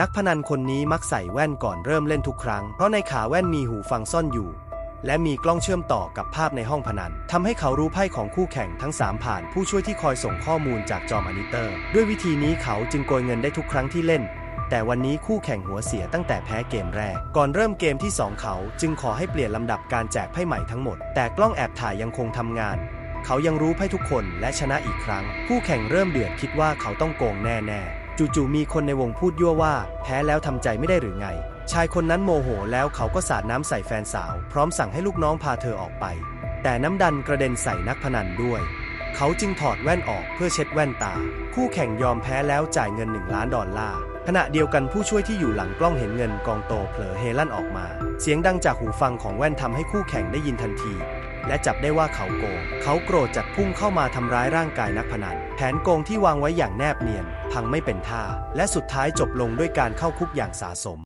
นักพนันคนนี้มักใส่แว่นก่อนเริ่มเล่นทุกครั้ง เพราะในขาแว่นมีหูฟังซ่อนอยู่ และมีกล้องเชื่อมต่อกับภาพในห้องพนันทำให้เขารู้ไพ่ของคู่แข่งทั้ง 3 ผ่านผู้ช่วยที่คอยส่งข้อมูลจากจอมอนิเตอร์ ด้วยวิธีนี้เขาจึงโกยเงินได้ทุกครั้งที่เล่น แต่วันนี้คู่แข่งหัวเสียตั้งแต่แพ้เกมแรก ก่อนเริ่มเกมที่ 2 เขาจึงขอให้เปลี่ยนลำดับการแจกไพ่ใหม่ทั้งหมด แต่กล้องแอบถ่ายยังคงทำงานเขายังรู้ไพ่ทุกคนและชนะอีกครั้งคู่แข่งเริ่มเดือดคิดว่าเขาต้องโกงแน่ ๆ จู่ๆมีคนในวงพูดยั่วว่า แพ้แล้วทำใจไม่ได้หรือไง ชายคนนั้นโมโหแล้วเขาก็สาดน้ำใส่แฟนสาว พร้อมสั่งให้ลูกน้องพาเธอออกไป แต่น้ำดันกระเด็นใส่นักพนันด้วย เขาจึงถอดแว่นออกเพื่อเช็ดแว่นตา คู่แข่งยอมแพ้แล้วจ่ายเงิน 1 ล้านดอลลาร์ขณะเดียวกันผู้ช่วยที่อยู่หลังกล้องเห็นเงินกองโตเผลอเฮลั่นออกมา เสียงดังจากหูฟังของแว่นทำให้คู่แข่งได้ยินทันที และจับได้ว่าเขาโกง เขาโกรธจัดพุ่งเข้ามาทำร้ายร่างกายนักพนัน แผนโกงที่วางไว้อย่างแนบเนียน พังไม่เป็นท่า และสุดท้ายจบลงด้วยการเข้าคุกอย่างสาสม